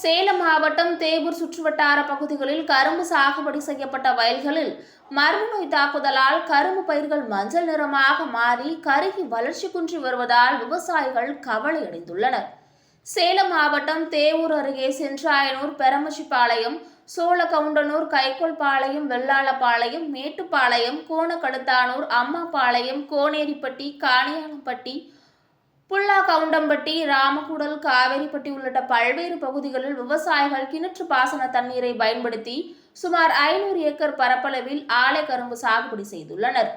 சேலம் மாவட்டம் தேவூர் சுற்றுவட்டார பகுதிகளில் கரும்பு சாகுபடி செய்யப்பட்ட வயல்களில் மர்ம நோய் தாக்குதலால் கரும்பு பயிர்கள் மஞ்சள் நிறமாக மாறி கருகி வளர்ச்சி குன்றி வருவதால் விவசாயிகள் கவலை அடைந்துள்ளனர் சேலம் மாவட்டம் தேவூர் அருகே சென்றாயனூர் பெரமச்சிபாளையம் சோழகவுண்டனூர் கைக்கோல்பாளையம் வெள்ளாளப்பாளையம் மேட்டுப்பாளையம் கோணக்கடுத்தானூர் அம்மாபாளையம் கோனேரிப்பட்டி காணியானப்பட்டி புல்லா கவுண்டம்பட்டி ராமகுடல் காவேரிப்பட்டி உள்ளிட்ட பல்வேறு பகுதிகளில் விவசாயிகள் கிணற்று பாசன தண்ணீரை பயன்படுத்தி சுமார் ஐநூறு ஏக்கர் பரப்பளவில் ஆலை கரும்பு சாகுபடி செய்துள்ளனர்.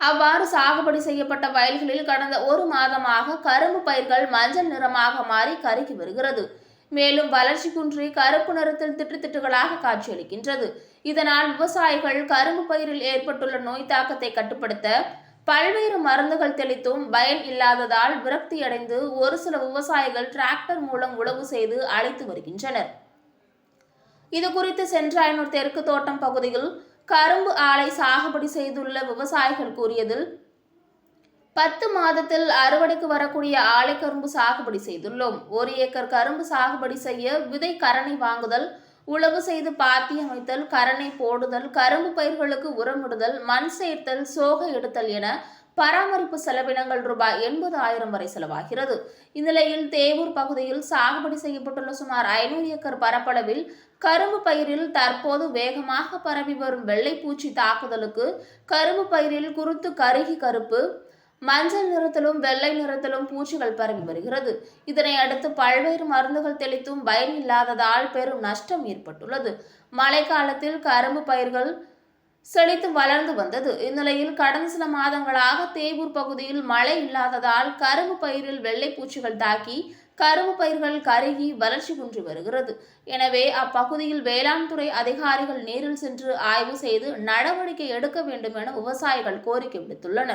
அவ்வாறு சாகுபடி செய்யப்பட்ட வயல்களில் கடந்த ஒரு மாதமாக கரும்பு பயிர்கள் மஞ்சள் நிறமாக மாறி கருகி வருகிறது. மேலும் வளர்ச்சி குன்றி கருப்பு நிறத்தில் திட்டுத்திட்டுகளாக காட்சியளிக்கின்றது. இதனால் விவசாயிகள் கரும்பு பயிரில் ஏற்பட்டுள்ள நோய் தாக்கத்தை கட்டுப்படுத்த பல்வேறு மருந்துகள் தெளித்தும் பயன் இல்லாததால் விரக்தியடைந்து ஒரு சில விவசாயிகள் டிராக்டர் மூலம் உழவு செய்து அழைத்து வருகின்றனர். இது குறித்து சென்றாயனூர் தெற்கு தோட்டம் பகுதியில் கரும்பு ஆலை சாகுபடி செய்துள்ள விவசாயிகள் கூறியதில் பத்து மாதத்தில் அறுவடைக்கு வரக்கூடிய ஆலை கரும்பு சாகுபடி செய்துள்ளோம். ஒரு ஏக்கர் கரும்பு சாகுபடி செய்ய விதை கரணை வாங்குதல் உழவு செய்து பாத்தி அமைத்தல் கரணை போடுதல் கரும்பு பயிர்களுக்கு உரமிடுதல் மண் சேர்த்தல் சோகை எடுத்தல் என பராமரிப்பு செலவினங்கள் ரூபாய் எண்பது ஆயிரம் வரை செலவாகிறது. இந்நிலையில் தேவூர் பகுதியில் சாகுபடி செய்யப்பட்டுள்ள சுமார் ஐநூறு ஏக்கர் பரப்பளவில் கரும்பு பயிரில் தற்போது வேகமாக பரவி வரும் வெள்ளைப்பூச்சி தாக்குதலுக்கு கரும்பு பயிரில் குருத்து கருகி கருப்பு மஞ்சள் நிறத்திலும் வெள்ளை நிறத்திலும் பூச்சிகள் பரவி வருகிறது. இதனை அடுத்து பல்வேறு மருந்துகள் தெளித்தும் பயன் இல்லாததால் பெரும் நஷ்டம் ஏற்பட்டுள்ளது. மழைக்காலத்தில் கரும்பு பயிர்கள் செழித்து வளர்ந்து வந்தது. இந்நிலையில் கடந்த சில மாதங்களாக தேவூர் பகுதியில் மழை இல்லாததால் கரும்பு பயிரில் வெள்ளை பூச்சிகள் தாக்கி கரும்பு பயிர்கள் கருகி வளர்ச்சி குன்றி வருகிறது. எனவே அப்பகுதியில் வேளாண் துறை அதிகாரிகள் நேரில் சென்று ஆய்வு செய்து நடவடிக்கை எடுக்க வேண்டும் என விவசாயிகள் கோரிக்கை விடுத்துள்ளனர்.